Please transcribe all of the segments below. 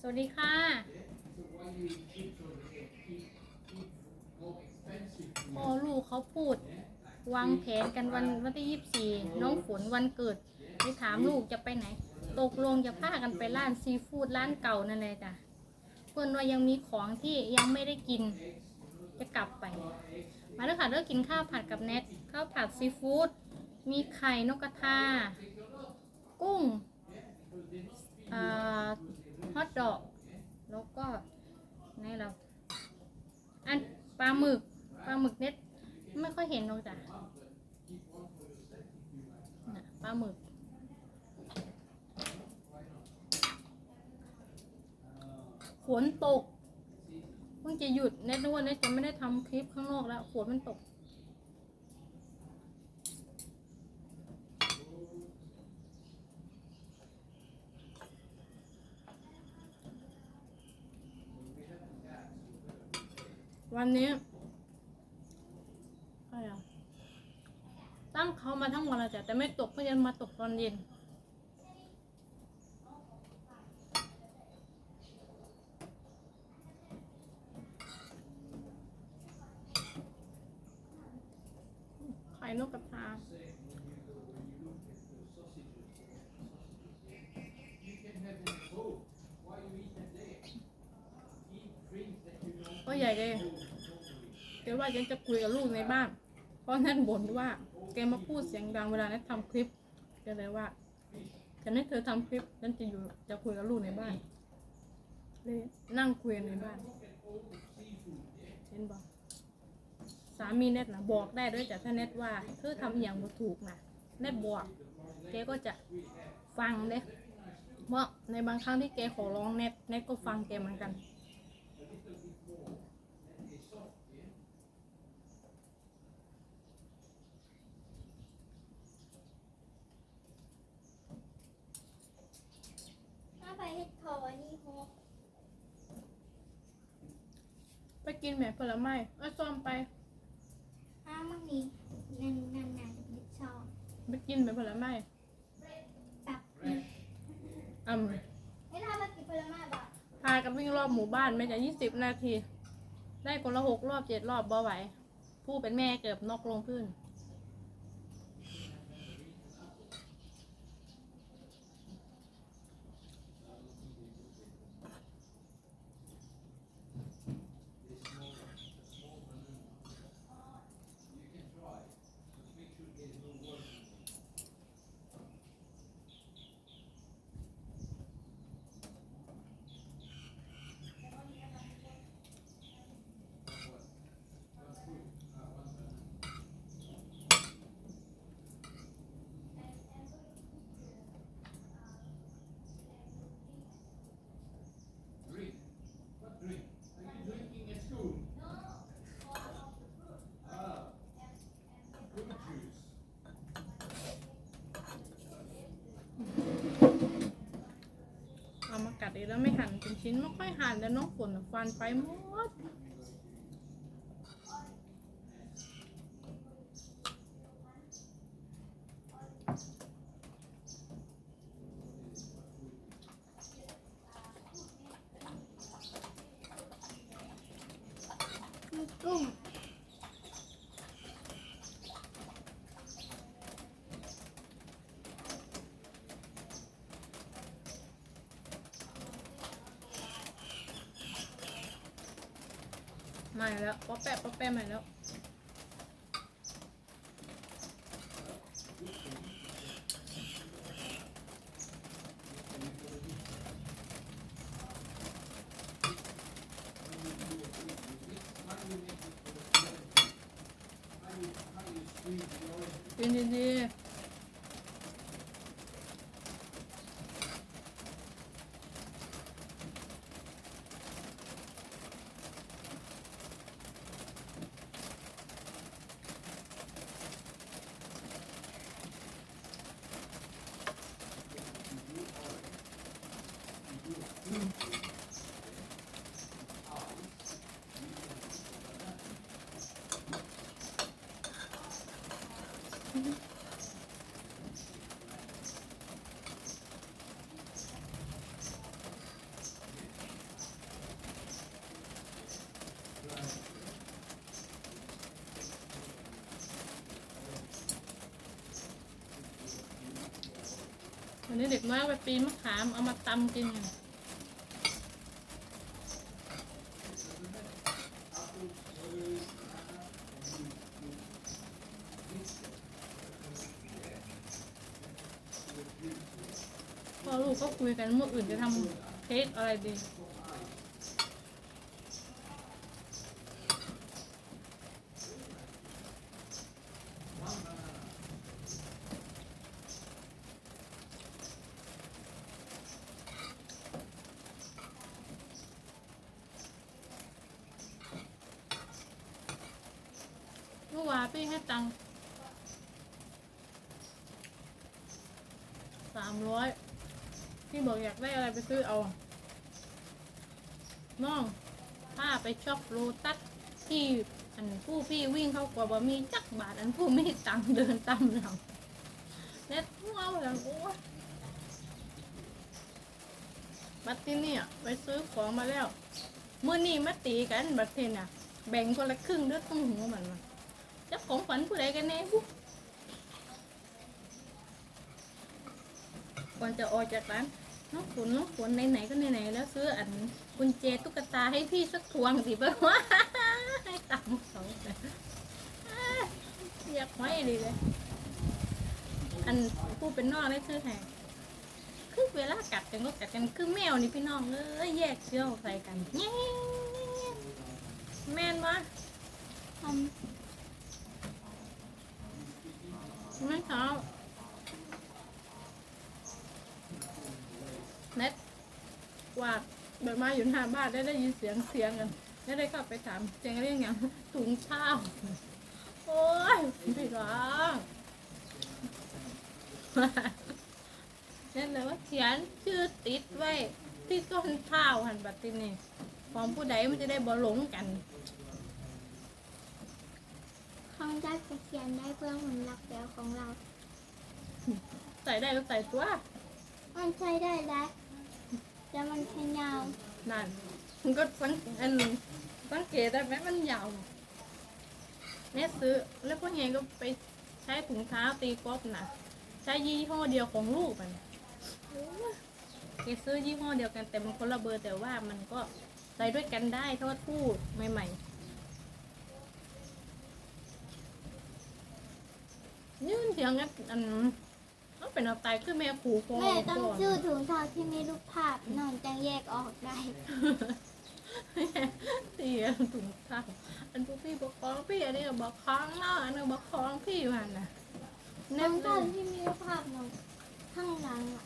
สวัสดีค่ะพอลูกเขาพูด วางแผนกันวันวันที่ยี่สิบสี่น้องฝนวันเกิดไปถามลูกจะไปไหน ตกลงจะพากันไปร้านซีฟู้ดร้านเก่านั่นเลยจ้ะเพื่อนว่ายังมีของที่ยังไม่ได้กิน จะกลับไป มาแล้วค่ะเลิกกินข้าวผัดกับเน็ตข้าวผัดซีฟู้ดมีไข่นกกระทา กุ้งอ่า ฮอทดอก แล้วก็ไหนเรา อันปลาหมึกปลาหมึกเน็ตไม่ค่อยเห็นหรอกจ้ะน่ะปลาหมึก ฝนตกเพิ่งจะหยุดเน็ตนึกว่าเน็ตจะไม่ได้ทำคลิปข้างนอกแล้วฝนมันตก วันนี้อะไรอะตั้งเขามาทั้งวันแล้วจ้ะแต่ไม่ตกก็ยังมาตกตอนเย็นไข่นกกระทาก็ใหญ่เลย เดี๋ยวว่าฉันจะคุยกับลูกในบ้าน เพราะนั่นบ่นว่า แกมาพูดเสียงดังเวลานั้นทำคลิปก็เลยว่าฉันให้เธอทำคลิปฉันจะอยู่จะคุยกับลูกในบ้านเลยนั่งคุยในบ้าน เห็นบอกสามีเน็ตนะบอกได้ด้วยจ้ะถ้าเน็ตว่าเธอทำอย่างบ่ถูกนะเน็ตบอกแกก็จะฟังเด้เพราะในบางครั้งที่แกขอร้องเน็ตเน็ตก็ฟังแกเหมือนกัน ถ้าไปเฮ็ดคอนี่โฮกไปกินแหม่ผลไม้เอ้ยซ้อมไปถ้ามันมีนันนันนาจะเป็นชอบไปกินแหม่ผลไม้ตับนี่อืมไม่ถ้ามากินผลไม้บ่พากันวิ่งรอบหมู่บ้านไม่จะยี่สิบนาที ได้คนละหกรอบเจ็ดรอบบ่ไหว ผู้เป็นแม่เกือบนอกลงพื้น แล้วไม่หั่นเป็นชิ้นไม่ค่อยหั่นแล้วน้องฝนฟันไปหมด มาแล้วป๊อปแปะป๊อปแปะมาแล้ว วันนี้เด็กน้อยไปปีนมะขามเอามาตำกินเนี่ อลูก็คุยกันเมื่ออื่นจะทำเค้กอะไรดีเมื่อวานพี่ให้ตังค์สามร้อยพี่ บอกอยากได้อะไรไปซื้อเอา น้องถ้าไปช็อปโลตัสที่อันผู้พี่วิ่งเข้ากว่าบ่มีจักบาทอันผู้ไม่ตังเดินตามหลังเน็ตหัวแล้วโอ้ยบัตที่นี่ไปซื้อของมาแล้วเมื่อนี้มาตีกันบัตรเทนอะ แบ่งคนละครึ่งเด้วยต้องหูมันมาจ้าของฝันผู้ใดกันแน่บุ๊ก่อนจะออกจากร้าน น้องฝนน้องฝนไหนๆก็ไหนๆแล้วซื้ออันกุญแจตุ๊กตาให้พี่สักพวงสิเบ้างว่าให้ตังค์เขาเลยอยากไว้ดีเลย อันผู้เป็นน้องได้ซื้อแทนคือเวลากัดกันก็กัดกันคือแมวนี่พี่น้องเอ้ยแยกเชื้อใส่กันแง่แม่นวะทไม่เช้า เน็ตกวาดใบไม้อยู่หน้าบ้านได้ได้ยินเสียงเสียงกันได้ได้เข้าไปถามเสียงเรียกอย่างถุงเท้าโอ้ยพี่ร้องเน็ตเลยว่าเขียนชื่อติดไว้ ที่ต้นเท้าหันบัตตินี่ของผู้ใดมันจะได้บ่หลงกันำข้างได้จะเขียนได้เพื่อมันรักแล้วของเรา ใส่ได้ก็ใส่ตัว มันใช้ได้แล้ว แต่มันแค่ยาวนั่นมันก็สังอันสังเกตได้ไหมมันยาวแม่ซื้อแล้วพวกเฮงก็ไปใช้ถุงเท้าตีกอล์ฟนะใช้ยี่ห้อเดียวของลูกมันโอ้ยแกซื้อยี่ห้อเดียวกันแต่มันคนละเบอร์แต่ว่ามันก็ใส่ด้วยกันได้ทอดคู่ใหม่ๆนี่นเสียงกันอัน ต้องเป็นเอาตายคือแม่ขู่ฟองแม่ต้องก่นชื่อถุงเท้าที่มีรูปภาพน้องจังแยกออกได้เสียถุงเท้าอันพวกพี่บอกคล้องพี่อันนี้ก็บอกคล้องเนาะอันนี้บอกคล้องพี่มันนะถุแน่งเลเท้ายที่มีรูปภาพน้องข้างหลังอะ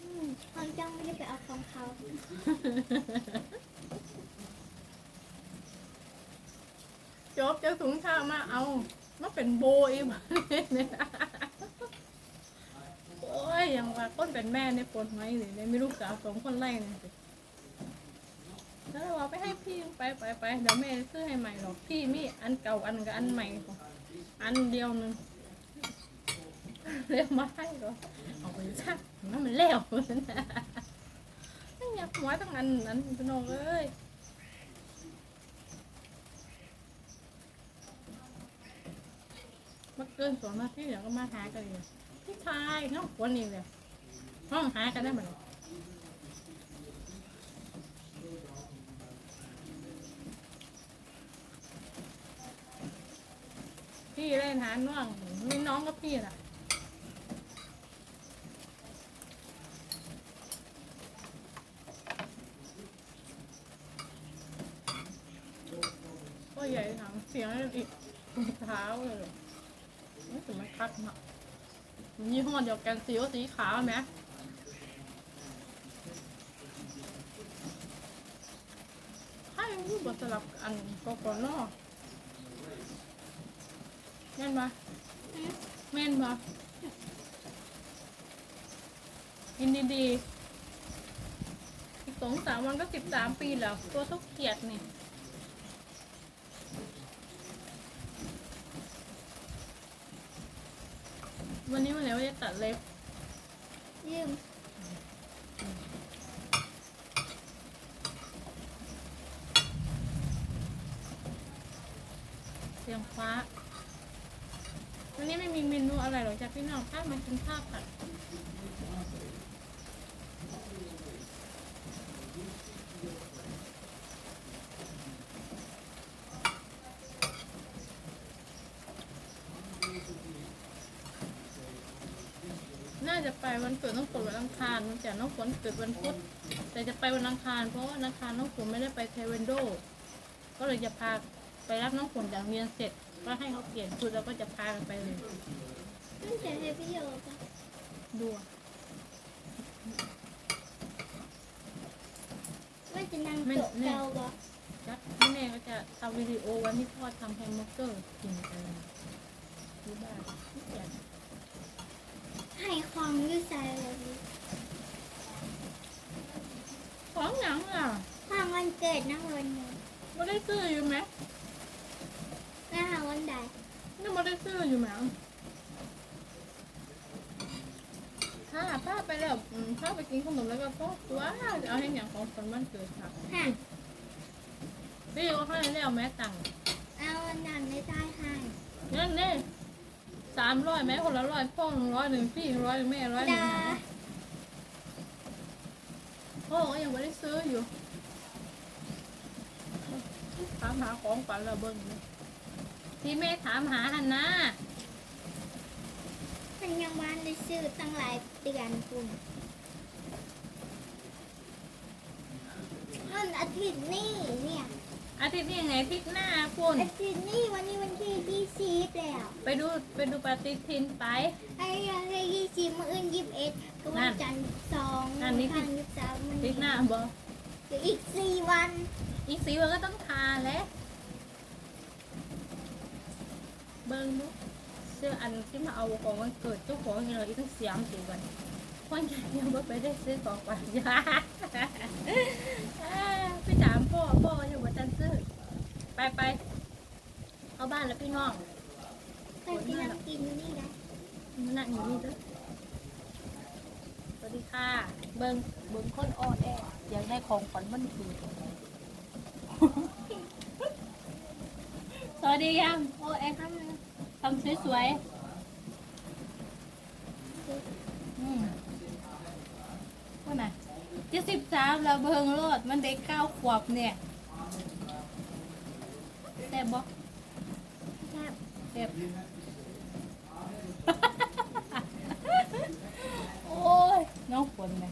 อืมน้องจังไม่ได้ไปเอาของเขาจบเจ้าถุงเท้ามาเอามาเป็นโบอีกเนี่ยโอ้ ยยังว่าก้นเป็นแม่ในปวดไหมหรือในมีลูกสาวสองคนไล่เนี่ยแล้วเราไปให้พี่ไปไปไปเดี๋ยวแม่ซื้อให้ใหม่หรอกพี่มีอันเก่าอันกับอันใหม่ของอันเดียวนึงเรียกมาให้หรอเอาไปซะนั่นมันแล้วไม่อยากหัวตั้งอันนั้นพี่น้องเอ้ยมาเกินสองนาทีเดี๋ยวก็มาหากันเลยายน้องคนนี้เลยห้องหากันได้ไหมพี่เล่นหาน้องมีน้องกับพี่น่ะก็ใหญ่ถามเสียงอีกเท้าเลยนี่ถึงมันคัดเนาะ ยี่ห้อเดียวกันสีสีขาวไหมให้รูปบสลับอันกอกอนอแม่นปะแม่นปะกินดีๆอีกสองสามวันก็สิบสามปีแล้ว ตัวเท่าเขียดนี่ วันนี้วันแล้วจะตัดเล็บยืมเสียงฟ้า วันนี้ไม่มีเมนูอะไรหรอกจากพี่น้องข้ามากินข้าวผัด ไปวันเกิดน้องฝนวันอังคารมันจะน้องฝนเกิดวันพุธแต่จะไปวันอังคารเพราะว่าวันอังคารน้องฝนไม่ได้ไปเทเวนโด ก็เลยจะพาไปรับน้องฝนจากโรงเรียนเสร็จ ก็ให้เขาเปลี่ยนชุดแล้วก็จะพากันไปเลยมันจะให้พี่โยปะดูอะว่าจะนั่งโต๊ะเก่าปะจัดพี่แม่ก็จะทำวิดีโอวันที่พ่อทำแฮมเบอร์เกอร์กินกันที่บ้านที่อยาก ให้ของอยูใส่เลยของหยังล่ะของวันเกิดนะวันนี้ไม่ได้ซื้ออยู่ไหมนะคะวันใดนี่ไม่ได้ซื้ออยู่ไหมถ้าป้าไปแล้วอืมป้าไปกินขนมแล้วก็พ่อตัวเอาให้อย่างของคนบ้านเกิดค่ะฮะพี่ก็ให้แล้วแม่ตังค์เอาวันนั้นไม่ได้ให้นั่นเนี่ย สามร้อยแม่คนละร้อยพ่อหนึ่งร้อยหนึ่งพี่ร้อยหนึ่งแม่ร้อยหนึ่ดางพ่อก็ยังไม่ได้ซื้ออยู่ถามหาของฝันเราเบิ้งเลยที่แม่ถามหาหันนะมันยังวันได้ซื้อตั้งหลายเดือนคุณมันอาทิตย์นี้เนี่ย อาทิตย์นี้ยังไงอาทิตย์หน้าคุณ อาทิตย์นี้วันนี้วันที่ยี่สิบแล้วไปดูไปดูปฏิทินไป ไอ้ยังไงยี่สิบมื่ออื่นยี่สิบเอ็ดก็วันจันทร์สองนั่นนี่ทางยี่สิบสามมันอาทิตย์หน้าบอเดี๋ยวอีกสี่วันอีกสีวันก็ต้องทาแล้วเบิ้งดูเสื้ออันที่มาเอาของวันเกิดเจ้าของเนี่ยเราอีกตั้งเสียมสิวันวันใหญ่ยังไม่ไปได้ซื้อของขวัญยา ไปถามพ่อพ่ออยู่ว่าจันซื้อ ไปไปเข้าบ้านแล้วพี่น้องไปที่นั่งกินอยู่นี่นะมานั่งอยู่นี่เด้อสวัสดีค่ะ เบิ้งเบิ้งคนอ่อนแออยากได้ของขวัญวันเกิดสวัสดียังโอ้แอร์ทำทำสวยๆอืมว่าไงจะสิบสามแล้วเบิงโลดมันเด็กเก้าขวบเนี่ยแซ่ บบ่แซ่บแซ่บโอ้ยน้องฝนนะ